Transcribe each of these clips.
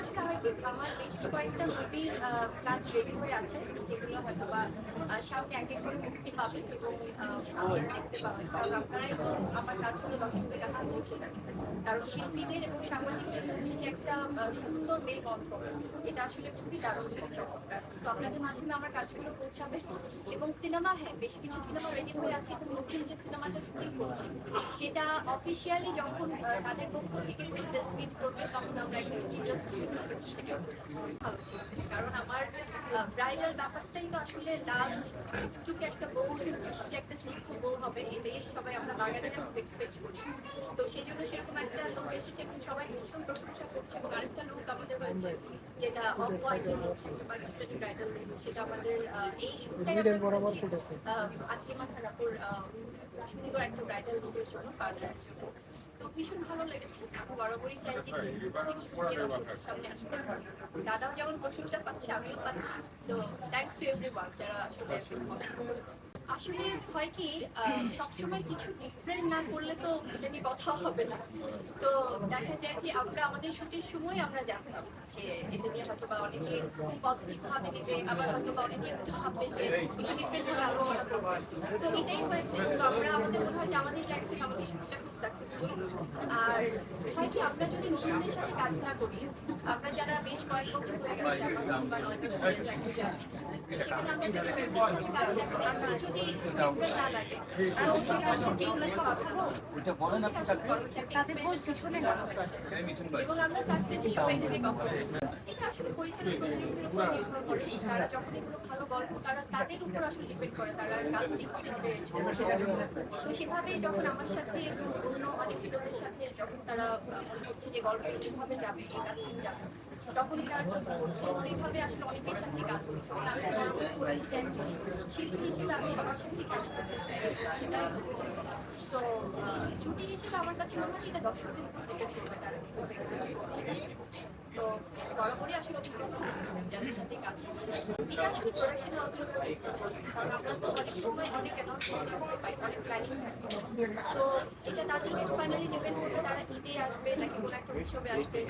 আসলে আমার কি আমার বেশ কয়েকটা মুভির কাজ রেডি হয়ে আছে, যেগুলো হয়তো বা সামনে এক এক করে মুক্তি পাবে এবং আপনারা দেখতে পাবেন। কারণ আপনারাই তো আমার কাজগুলো দর্শকদের কাছে পৌঁছে দেন কারণ শিল্পীদের এবং সাংবাদিকদের মধ্যে যে একটা সুন্দর মেলবন্ধন, এটা আসলে খুবই দারুণ চমৎকার তো আপনাদের মাধ্যমে আমার কাজগুলো পৌঁছাবে। এবং সিনেমা হ্যাঁ বেশ কিছু সিনেমা রেডি হয়ে আছে এবং নতুন যে সিনেমাটা শুটিং করছি, সেটা অফিসিয়ালি যখন তাদের পক্ষ থেকে প্রেস মিট করবে, তখন আমরা একটা ডিটেলস কারণ আমার ব্রাইডাল ব্যাপারটাই তো আসলে লাল টুকে একটা বউ মিষ্টি একটা স্নিগ্ধ বউ হবে এটাই সবাই আমরা খুব এক্সপেক্ট করি তো সেই জন্য সেরকম একটা লোক এসেছে এবং সবাই ভীষণ প্রশংসা করছে। এবং আরেকটা লোক আমাদের রয়েছে যেটা অফ হোয়াইটের মধ্যে একটা পাকিস্তানি ব্রাইডাল সেটা আমাদের এই শুটটাই আমরা করেছি। আকলিমা খানাপুর সুন্দর একটা ব্রাইডাল লুকের জন্য পার্লার জন্য। তো ভীষণ ভালো লেগেছে। আমি বরাবরই চাই যে সামনে আসতে দাদাও যেমন প্রশংসা পাচ্ছে আমিও পাচ্ছি। সো থ্যাঙ্কস টু এভরিওয়ান যারা আসলে পছন্দ করেছে। আসলে হয় কি সবসময় কিছু ডিফারেন্ট না করলে তো এটা নিয়ে কথা হবে না। তো দেখা যায় যে আমরা, আমাদের শুটের সময় আমরা জানতাম যে এটা নিয়ে হয়তো বা অনেকে খুব পজিটিভ ভাবে নেবে, আবার হয়তো বা অনেকে একটু ভাববে যে একটু ডিফারেন্ট ভাবে আলোচনা তো এটাই হয়েছে। তো আমরা, আমাদের মনে হয় যে আমাদের জায়গা থেকে আমাদের শুটটা খুব সাকসেসফুল আর হয় কি, আমরা যদি নতুনদের সাথে কাজ না করি, আমরা যারা বেশ কয়েক বছর হয়ে গেছে আমার নয় সেখানে আমরা যদি কাজ না করি, আমরা তাদের উপর আসলে ডিপেন্ড করে তারা তো সেভাবে যখন আমার সাথে অন্য অনেক ফিরোদের সাথে যখন তারা মনে যে গল্প এইভাবে যাবে এই কাজটি যাবে তখনই তারা চুজ করছে যেভাবে আসলে অনেকের আমি সবার সাথে কাজ করতে সেটাই হচ্ছে সো ছুটি হিসেবে আমার কাছে মনে হয় সেটা দর্শকদের উপর করবে তারা সেটাই তো বরাবরই আসলে অভিজ্ঞতা যাদের সাথে কাজ করছে। এটা আসলে প্রোডাকশন তো অনেক সময় অনেক অ্যানাউন্সমেন্ট পাই অনেক প্ল্যানিং তো এটা তাদের উপর ফাইনালি ডিপেন্ড করবে তারা ঈদে আসবে নাকি কোনো একটা উৎসবে আসবে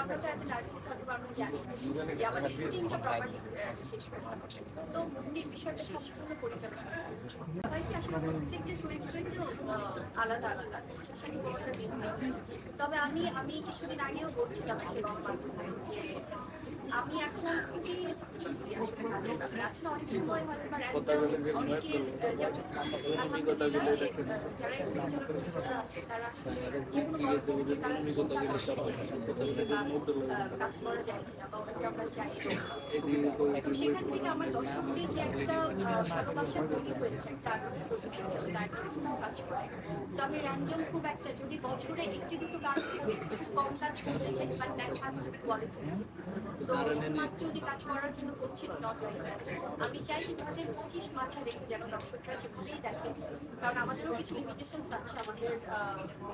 আমরা তো অ্যাজ এন আর্টিস্ট হয়তো আমরা যে আমাদের শুটিংটা প্রপারলি শেষ তো মুক্তির বিষয়টা সম্পূর্ণ পরিচালনা হয় কি আসলে প্রত্যেকটা তো আলাদা আলাদা। সেটা কোনোটা ভিন্ন তবে আমি আমি কিছুদিন আগেও বলছিলাম আমি এখন খুবই choosy আসলে কাজের ব্যাপারে আছে না অনেক সময় হয়তো বা অনেকের যেমন আলহামদুলিল্লাহ যে যারা পরিচালক আছে তারা আসলে যে কোনো গল্প তারা চিন্তা করে যে কাজ করা যায় কিনা বা ওটাকে আমরা চাই। তো সেখান থেকে আমার দর্শকদের যে একটা ভালোবাসা তৈরি হয়েছে একটা আগ্রহ তৈরি হয়েছে তার জন্য কাজ তো আমি র্যান্ডম খুব একটা যদি বছরে একটি দুটো কাজ করি কম কাজ করতে চাই but that has to be quality so শুধুমাত্র যে কাজ করার জন্য করছি আমি চাই দু হাজার পঁচিশ মাথায় রেখে যেন দর্শকরা সেভাবেই দেখে। কারণ আমাদেরও কিছু লিমিটেশনস আছে, আমাদের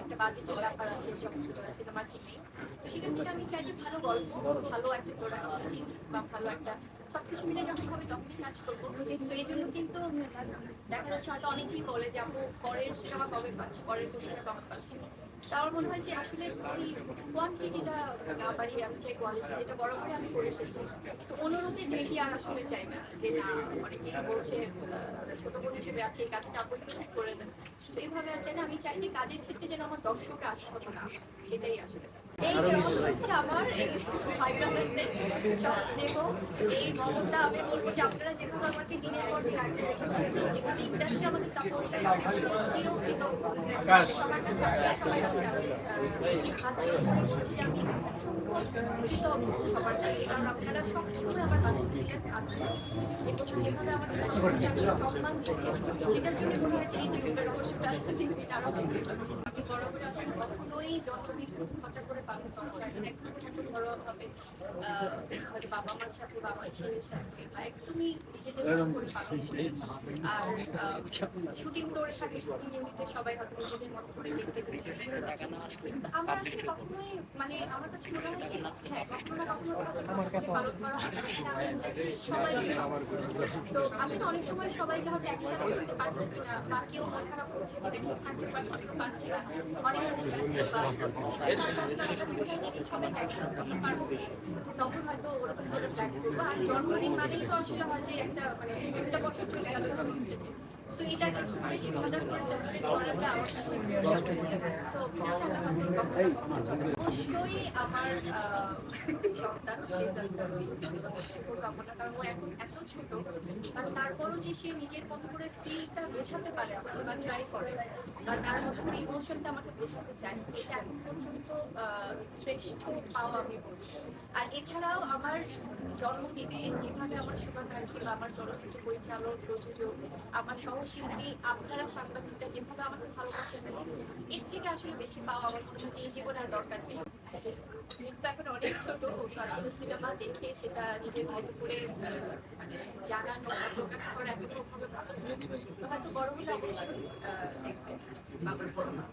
একটা বাজেটের ব্যাপার আছে সব সিনেমা টিভি তো সেখান থেকে আমি চাই যে ভালো গল্প, ভালো একটা প্রোডাকশন টিম বা ভালো একটা সবকিছু মিলে যখন হবে তখনই কাজ করব। তো এই জন্য কিন্তু দেখা যাচ্ছে হয়তো অনেকেই বলে যে, আপু, পরের সিনেমা কবে পাচ্ছি? পরের পোশাকটা কবে পাচ্ছি? আমার মনে হয় যে আসলে ওই কোয়ান্টিটিটা না বাড়িয়ে আমি চাই কোয়ালিটি যেটা করে আমি করে এসেছি তো অনুরোধে যেটি আর আসলে চাই না, যে না, অনেকেই বলছে ছোট বোন হিসেবে আছে, এই কাজটা আপু একটু করে দেন তো এইভাবে আর চাই না, আমি চাই যে কাজের ক্ষেত্রে যেন আমার দর্শকরা আশা না সেটাই আসলে। এই যেমন হচ্ছে আমার এই ভাই ব্রাদারদের সব স্নেহ এই মমতা আমি বলব যে আপনারা যেভাবে আমাকে দিনের পর দিন আগে দেখেছেন যেভাবে ইন্ডাস্ট্রি আমাকে সাপোর্ট দেয় সবার কাছে সবাই আমি বলছি যে আমি কৃতজ্ঞ সবার কাছে। কারণ আপনারা সবসময় আমার পাশে ছিলেন আছেন। এবং যেভাবে আমাকে সম্মান দিয়েছেন সেটার জন্য মনে হয়েছে এই যে ফিল্মের অবশ্যটা আমি বরাবর আসলে কখনোই জন্মদিন খুব খরচা করে পালন করব না একদমই হয়তো ঘরোয়াভাবে হয়তো বাবা মার সাথে বা ছেলের সাথে বা একদমই নিজেদের করে পালন করি আর শুটিং ফ্লোরে থাকে শুটিং ইউনিটে সবাই হয়তো নিজেদের মতো করে দেখতে সেলিব্রেট আমরা আসলে কখনোই মানে আমার কাছে মনে হয় কি হ্যাঁ কখনো না কখনো পালন করা industry-র সবাইকে পাবো। তো আমি অনেক সময় সবাইকে হয়তো একসাথে করতে পারছি কিনা বা কেউ মন খারাপ করছে কিনা কেউ থাকতে পারছে পারছে না অনেকে জন্মদিন মানেই তো আসলে হয় যে একটা মানে একটা বছর চলে গেল সো এটা বেশি মজা করে সেলিব্রেট করাটা আমার কাছে সো ইনশাআল্লাহ আমার এত ছোট আর তারপরও যে সে নিজের মতো করে ফিলটা বোঝাতে পারে বা ট্রাই করে তার মতো করে ইমোশনটা আমাকে বোঝাতে চায়, এটা শ্রেষ্ঠ আমি আর এছাড়াও আমার জন্মদিনে যেভাবে আমার শুভাকাঙ্ক্ষী বা আমার চলচ্চিত্র পরিচালক, প্রযোজক, আমার সহশিল্পী, আপনারা সাংবাদিকরা যেভাবে আমাকে ভালোবাসে এর থেকে আসলে বেশি পাওয়া আমার মনে হয় যে এই জীবনে আর দরকার নেই। কিন্তু এখন অনেক ছোট আসলে সিনেমা দেখে সেটা নিজের মতো করে মানে জানানো প্রকাশ করা এখনও হয়তো বড় হলে অবশ্যই দেখবে বাবার সিনেমা।